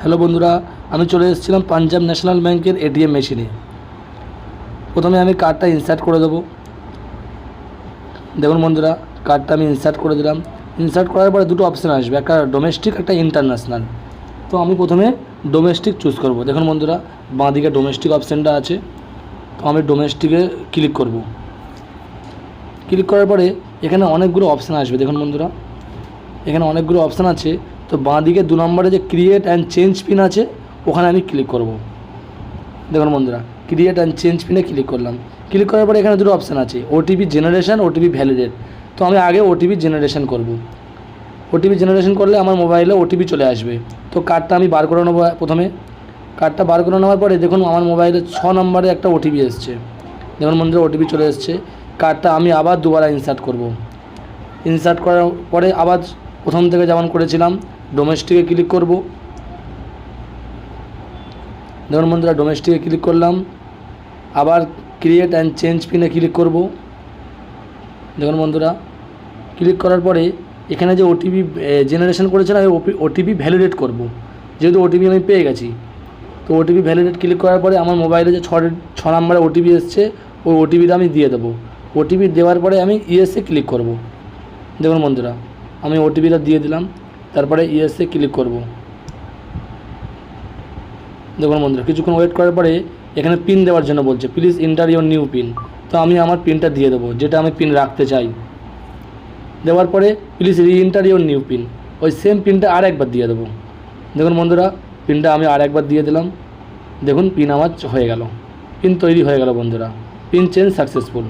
Hello বন্ধুরা, আমি চলে এসেছিলাম পাঞ্জাব ন্যাশনাল ব্যাংকের এটিএম মেশিনে। প্রথমে আমি কার্ডটা ইনসার্ট করে দেবো। দেখুন বন্ধুরা, কার্ডটা আমি ইনসার্ট করে দিলাম। ইনসার্ট করার পরে দুটো অপশান আসবে, একটা ডোমেস্টিক, একটা ইন্টারন্যাশনাল। তো আমি প্রথমে ডোমেস্টিক চুজ করব। দেখুন বন্ধুরা, বাঁ দিকে ডোমেস্টিক অপশানটা আছে। তো আমি ডোমেস্টিকে ক্লিক করব। ক্লিক করার পরে এখানে অনেকগুলো অপশান আসবে। দেখুন বন্ধুরা, এখানে অনেকগুলো অপশান আছে। তো বাঁ দিকে দু নম্বরে যে ক্রিয়েট অ্যান্ড চেঞ্জ পিন আছে, ওখানে আমি ক্লিক করব। দেখুন বন্ধুরা ক্রিয়েট অ্যান্ড চেঞ্জ পিনে ক্লিক করলাম। ক্লিক করার পরে এখানে দুটো অপশান আছে ওটিপি জেনারেশান ওটিপি ভ্যালিডেট তো আমি আগে ওটিপি জেনারেশান করব। ওটিপি জেনারেশন করলে আমার মোবাইলে ওটিপি চলে আসবে। তো কার্ডটা আমি বার করে নেব প্রথমে। কার্ডটা বার করে নেওয়ার পরে দেখুন আমার মোবাইলে ছ নম্বরে একটা ওটিপি এসছে। দেখুন বন্ধুরা ওটিপি চলে এসছে। কার্ডটা আমি আবার দুবার ইনসার্ট করব। ইনসার্ট করার পরে আবার প্রথম থেকে যেমন করেছিলাম ডোমেস্টিকে ক্লিক করব। দেখুন বন্ধুরা ডোমেস্টিকে ক্লিক করলাম। আবার ক্রিয়েট অ্যান্ড চেঞ্জ পিনে ক্লিক করব। দেখুন বন্ধুরা ক্লিক করার পরে এখানে যে ওটিপি জেনারেশন করেছিলাম আমি ওটিপি ভ্যালিডেট করব। যেহেতু ওটিপি আমি পেয়ে গেছি। তো ওটিপি ভ্যালিডেট ক্লিক করার পরে আমার মোবাইলে যে ছ ছ নম্বরে ওটিপি এসছে, ওই ওটিপিটা আমি দিয়ে দেবো। ওটিপি দেওয়ার পরে আমি ইএসএ ক্লিক করব। দেখুন বন্ধুরা, আমি ওটিপিটা দিয়ে দিলাম। তারপরে ইএসএ ক্লিক করব। দেখুন বন্ধুরা, কিছুক্ষণ ওয়েট করার পরে এখানে পিন দেওয়ার জন্য বলছে please enter your new pin তো আমি আমার পিনটা দিয়ে দেবো, যেটা আমি পিন রাখতে চাই। দেওয়ার পরে please re enter your new pin ওই সেম পিনটা আর একবার দিয়ে দেবো। দেখুন বন্ধুরা পিনটা আমি আর একবার দিয়ে দিলাম। দেখুন পিন আমার হয়ে গেল। পিন তৈরি হয়ে গেল বন্ধুরা। Pin change successful